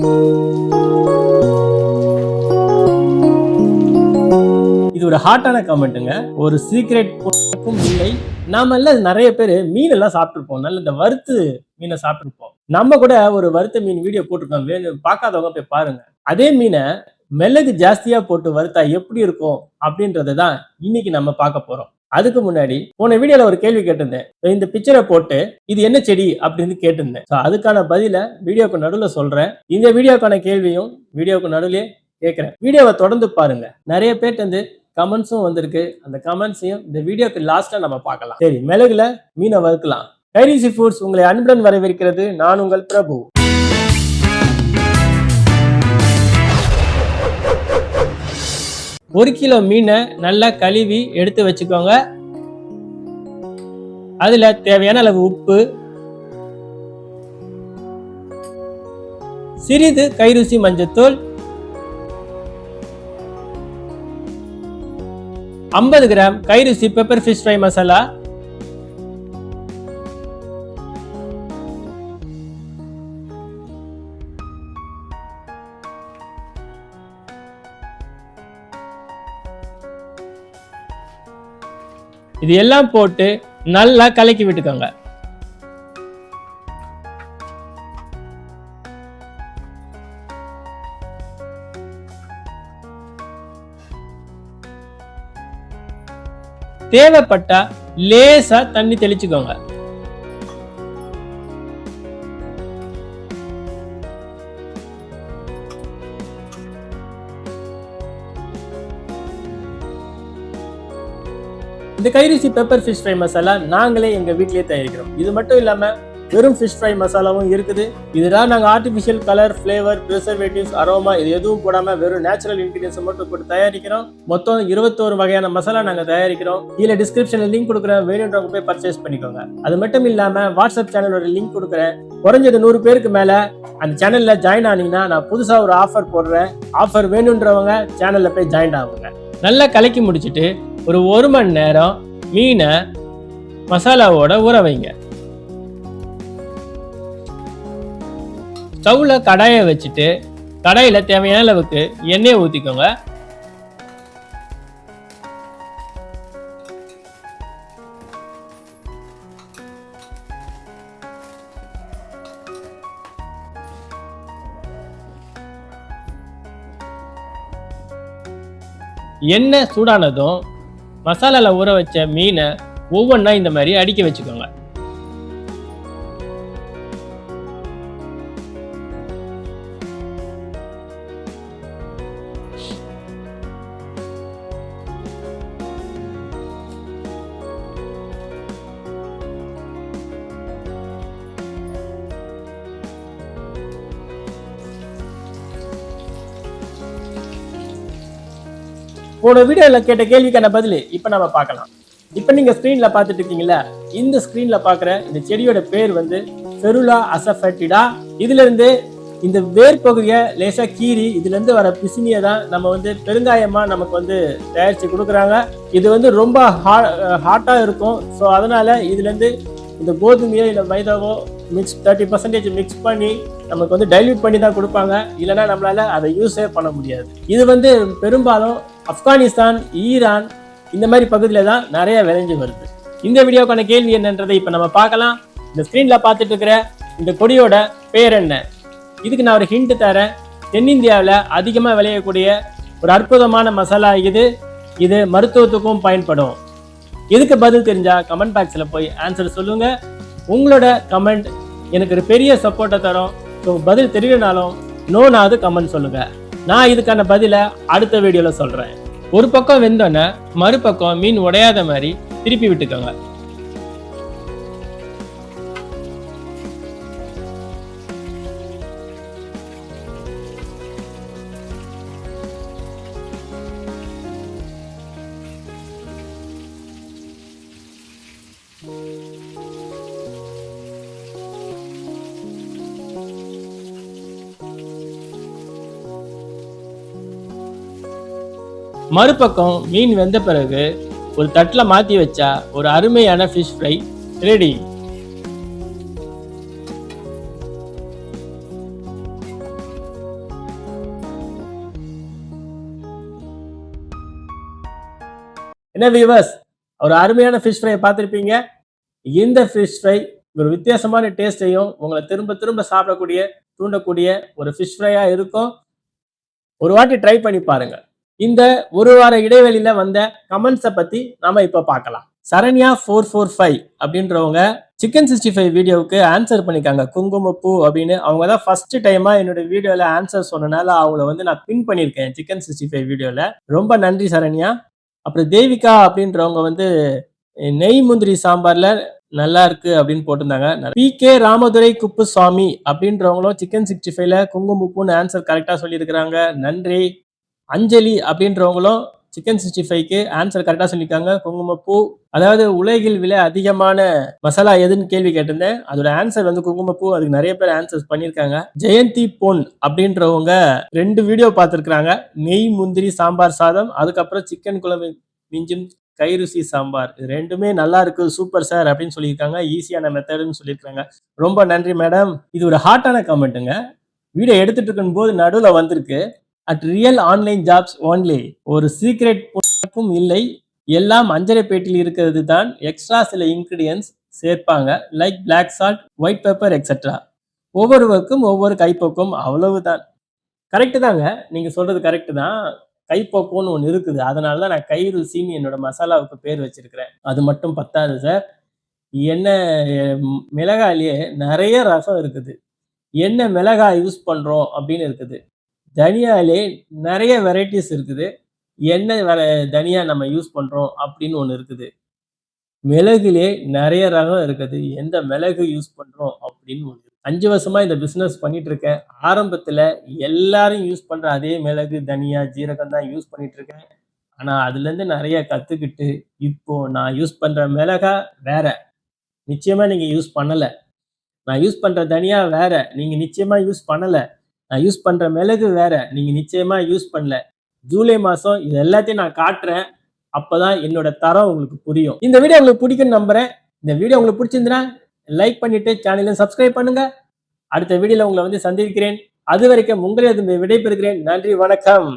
இது ஒரு ஹாட்டான கமெண்ட்டுங்க ஒரு சீக்ரெட் இல்லை. நாம நிறைய பேர் மீன் எல்லாம் சாப்பிட்டுருப்போம். நல்ல இந்த வறுத்து மீனை சாப்பிட்டுருப்போம். நம்ம கூட ஒரு வறுத்த மீன் வீடியோ போட்டிருக்கோம். வேணும் பார்க்காதவங்க போய் பாருங்க. அதே மீனை மிளகு ஜாஸ்தியா போட்டு வறுத்தா எப்படி இருக்கும்? அப்படின்றத தான் இன்னைக்கு நம்ம பார்க்க போறோம். அதுக்கு முன்னாடி போன வீடியோல ஒரு கேள்வி கேட்டிருந்தேன். இந்த பிக்சரை போட்டு இது என்ன செடி அப்படின்னு கேட்டிருந்தேன். ஸோ அதுக்கான பதில வீடியோக்கு நடுவில் சொல்றேன். இந்த வீடியோக்கான கேள்வியும் வீடியோக்கு நடுவுலயே கேட்குறேன். வீடியோவை தொடர்ந்து பாருங்க. நிறைய பேர்ட்டு வந்து கமெண்ட்ஸும் வந்திருக்கு. அந்த கமெண்ட்ஸையும் இந்த வீடியோக்கு லாஸ்டா நம்ம பார்க்கலாம். சரி மிளகுல மீனை வறுக்கலாம். கைரிசி ஃபுட்ஸ் உங்களை அன்புடன் வரவேற்கிறது நான் உங்கள் பிரபு. ஒரு கிலோ மீனை நல்லா கழுவி எடுத்து வச்சுக்கோங்க. அதில் தேவையான அளவு உப்பு. சிறிது கைருசி மஞ்சத்தூள். ஐம்பது gram Kairuchi pepper fish fry masala இது எல்லாம் போட்டு நல்லா கலக்கி விட்டுக்கோங்க. தேவைப்பட்டா லேசா தண்ணி தெளிச்சுக்கோங்க. இந்த Kairuchi pepper fish fry masala நாங்களே எங்கள் வீட்டிலே தயாரிக்கிறோம். இது மட்டும் இல்லாமல் வெறும் ஃபிஷ் ஃப்ரை மசாலாவும் இருக்குது. இதெல்லாம் நாங்கள் artificial colour flavour preservatives aroma இது எதுவும் போடாமல் வெறும் நேச்சுரல் இன்கிரியன்ஸ் மட்டும் போட்டு தயாரிக்கிறோம். மொத்தம் இருபத்தோரு வகையான மசாலா நாங்கள் தயாரிக்கிறோம். இதில் டிஸ்கிரிப்ஷனில் லிங்க் கொடுக்குறேன். வேணுன்றவங்க போய் பர்ச்சேஸ் பண்ணிக்கோங்க. அது மட்டும் இல்லாமல் வாட்ஸ்அப் சேனலோட லிங்க் கொடுக்குறேன். குறைஞ்சது நூறு பேருக்கு மேலே அந்த சேனலில் ஜாயின் ஆனீங்கன்னா நான் புதுசாக ஒரு ஆஃபர் போடுறேன். ஆஃபர் வேணுன்றவங்க சேனலில் போய் ஜாயின் ஆகுங்க. நல்லா கலக்கி முடிச்சிட்டு ஒரு ஒரு மணி நேரம் மீனை மசாலாவோட ஊற வைங்க. ஸ்டவ்ல கடாயை வச்சுட்டு கடாயில தேவையான அளவுக்கு எண்ணெயை ஊத்திக்கோங்க. எண்ணெய் சூடானதும் மசாலாவில் ஊற வச்ச மீனை ஒவ்வொன்றா இந்த மாதிரி அடிக்க வச்சுக்கோங்க. போன வீடியோல கேட்ட கேள்விக்கான பதில் இப்போ நம்ம பார்க்கலாம். இப்போ நீங்க ஸ்க்ரீனில் பார்த்துட்டு இருக்கீங்களா இந்த ஸ்க்ரீனில் பார்க்குற இந்த செடியோட பேர் வந்து ஃபெருலா அசஃபட்டிடா. இதுல இருந்து இந்த வேர் பகுதியை லேசா கீறி இதுல இருந்து வர பிசினியை தான் நம்ம வந்து பெருங்காயமா நமக்கு வந்து தயாரிச்சு கொடுக்குறாங்க. இது வந்து ரொம்ப ஹாட்டா இருக்கும். ஸோ அதனால இதுல இருந்து இந்த கோதுமையோ இல்லை மைதாவோ மிக்ஸ் தேர்ட்டி பர்சன்டேஜ் மிக்ஸ் பண்ணி நமக்கு வந்து டைல்யூட் பண்ணி தான் கொடுப்பாங்க. இல்லைன்னா நம்மளால அதை யூஸே பண்ண முடியாது. இது வந்து பெரும்பாலும் ஆப்கானிஸ்தான் ஈரான் இந்த மாதிரி பகுதியில் தான் நிறைய விளைஞ்சு வருது. இந்த வீடியோக்கான கேள்வி என்னன்றதை இப்போ நம்ம பார்க்கலாம். இந்த ஸ்க்ரீனில் பார்த்துட்டு இருக்கிற இந்த கொடியோட பேர் என்ன? இதுக்கு நான் ஒரு ஹிண்ட் தரேன். தென்னிந்தியாவில் அதிகமாக விளையக்கூடிய ஒரு அற்புதமான மசாலா இது. இது மருத்துவத்துக்கும் பயன்படும். இதுக்கு பதில் தெரிஞ்சா கமெண்ட் பாக்ஸில் போய் ஆன்சர் சொல்லுங்க. உங்களோட கமெண்ட் எனக்கு ஒரு பெரிய சப்போர்ட்டை தரும். ஸோ பதில் தெரியலனாலும் நோனாவது கமெண்ட் சொல்லுங்க. நான் இதுக்கான பதிலை அடுத்த வீடியோவில் சொல்றேன். ஒரு பக்கம் வெந்தோன்னே மறுபக்கம் மீன் உடையாத மாதிரி திருப்பி விட்டுக்கோங்க. மறுபக்கம் மீன் வெந்த பிறகு ஒரு தட்டில் மாற்றி வச்சா ஒரு அருமையான ஃபிஷ் ஃப்ரை ரெடி என்ன வியூவர்ஸ் ஒரு அருமையான ஃபிஷ் ஃப்ரை பார்த்துருப்பீங்க. இந்த ஃபிஷ் ஃப்ரை ஒரு வித்தியாசமான டேஸ்டையும் உங்களை திரும்ப திரும்ப சாப்பிடக்கூடிய தூண்டக்கூடிய ஒரு ஃபிஷ் ஃப்ரையாக இருக்கும். ஒரு வாட்டி ட்ரை பண்ணி பாருங்கள் இந்த ஒரு வார இடைவெளியில வந்த கமெண்ட்ஸை பத்தி நாம இப்ப பார்க்கலாம். சரண்யா ஃபோர் ஃபோர் ஃபைவ் அப்படின்றவங்க சிக்கன் சிக்ஸ்டி ஃபைவ் வீடியோவுக்கு ஆன்சர் பண்ணியிருக்காங்க குங்குமப்பூ அப்படின்னு. அவங்க தான் ஃபர்ஸ்ட் டைமா என்னோட வீடியோல ஆன்சர் சொன்னனால அவங்கள வந்து நான் பின் பண்ணியிருக்கேன் சிக்கன் சிக்ஸ்டி ஃபைவ் வீடியோல ரொம்ப நன்றி சரண்யா. அப்புறம் தேவிகா அப்படின்றவங்க வந்து நெய் முந்திரி சாம்பார்ல நல்லா இருக்கு அப்படின்னு போட்டிருந்தாங்க. பி கே ராமதுரை குப்புசாமி அப்படின்றவங்களும் சிக்கன் சிக்ஸ்டி ஃபைவ்ல குங்குமப்பூன்னு ஆன்சர் கரெக்டா சொல்லியிருக்கிறாங்க. நன்றி. அஞ்சலி அப்படின்றவங்களும் சிக்கன் சிக்ஸ்டி ஃபைவ்க்கு ஆன்சர் கரெக்டாக சொல்லியிருக்காங்க. குங்குமப்பூ. அதாவது உலகில் விலை அதிகமான மசாலா எதுன்னு கேள்வி கேட்டிருந்தேன். அதோட ஆன்சர் வந்து குங்குமப்பூ. அதுக்கு நிறைய பேர் ஆன்சர்ஸ் பண்ணியிருக்காங்க. ஜெயந்தி பொன் அப்படின்றவங்க ரெண்டு வீடியோ பார்த்துருக்குறாங்க. நெய் முந்திரி சாம்பார் சாதம். அதுக்கப்புறம் சிக்கன் குழம்பு மிஞ்சும் கைருசி சாம்பார். இது ரெண்டுமே நல்லா இருக்கு. சூப்பர் சார் அப்படின்னு சொல்லியிருக்காங்க. ஈஸியான மெத்தடுன்னு சொல்லியிருக்காங்க ரொம்ப நன்றி மேடம் இது ஒரு ஹாட்டான கமெண்ட்டுங்க வீடியோ எடுத்துட்டு இருக்கும் போது நடுவில் வந்திருக்கு. At real online jobs only ஒரு சீக்ரெட் இல்லை. எல்லாம் அஞ்சரை பேட்டில் இருக்கிறது தான் எக்ஸ்ட்ரா சில இன்க்ரீடியன்ஸ் சேர்ப்பாங்க. Like black salt white pepper etcetera ஒவ்வொருவருக்கும் ஒவ்வொரு கைப்போக்கும் அவ்வளவுதான். கரெக்டு தாங்க. நீங்கள் சொல்கிறது கரெக்டு தான். கைப்போக்கம்னு ஒன்று இருக்குது. அதனால தான் நான் கை ருசின்னு என்னோட மசாலாவுக்கு பேர் வச்சிருக்கிறேன். அது மட்டும் பத்தாது சார் என்ன மிளகாயிலேயே நிறைய ரசம் இருக்குது. என்ன மிளகாய் யூஸ் பண்ணுறோம் அப்படின்னு இருக்குது. தனியாலே நிறைய வெரைட்டிஸ் இருக்குது. என்ன வேற தனியா நம்ம யூஸ் பண்ணுறோம் அப்படின்னு ஒன்று இருக்குது. மிளகுலே நிறைய ரகம் இருக்குது. எந்த மிளகு யூஸ் பண்ணுறோம் அப்படின்னு ஒன்று அஞ்சு வருஷமாக இந்த பிஸ்னஸ் பண்ணிட்டு இருக்கேன் ஆரம்பத்துல எல்லாரும் யூஸ் பண்ணுற அதே மிளகு தனியா ஜீரகம் தான் யூஸ் பண்ணிட்டு இருக்கேன் அதுலேருந்து நிறைய கற்றுக்கிட்டு இப்போ நான் யூஸ் பண்ணுற மிளகா வேற. நிச்சயமாக நீங்கள் யூஸ் பண்ணலை. நான் யூஸ் பண்ணுற தனியா வேற. நீங்கள் நிச்சயமாக யூஸ் பண்ணலை. யூஸ் பண்ற மிளகு வேற. நீங்க நிச்சயமா யூஸ் பண்ணல. ஜூலை மாசம் இது எல்லாத்தையும் நான் காட்டுறேன். அப்பதான் என்னோட தரம் உங்களுக்கு புரியும். இந்த வீடியோ உங்களுக்கு பிடிக்கும்னு நம்புறேன். இந்த வீடியோ உங்களுக்கு பிடிச்சிருந்தா லைக் பண்ணிட்டு சேனலை சப்ஸ்கிரைப் பண்ணுங்க. அடுத்த வீடியோல உங்களை வந்து சந்திக்கிறேன். அது வரைக்கும் உங்களை விடைபெறுகிறேன். நன்றி வணக்கம்.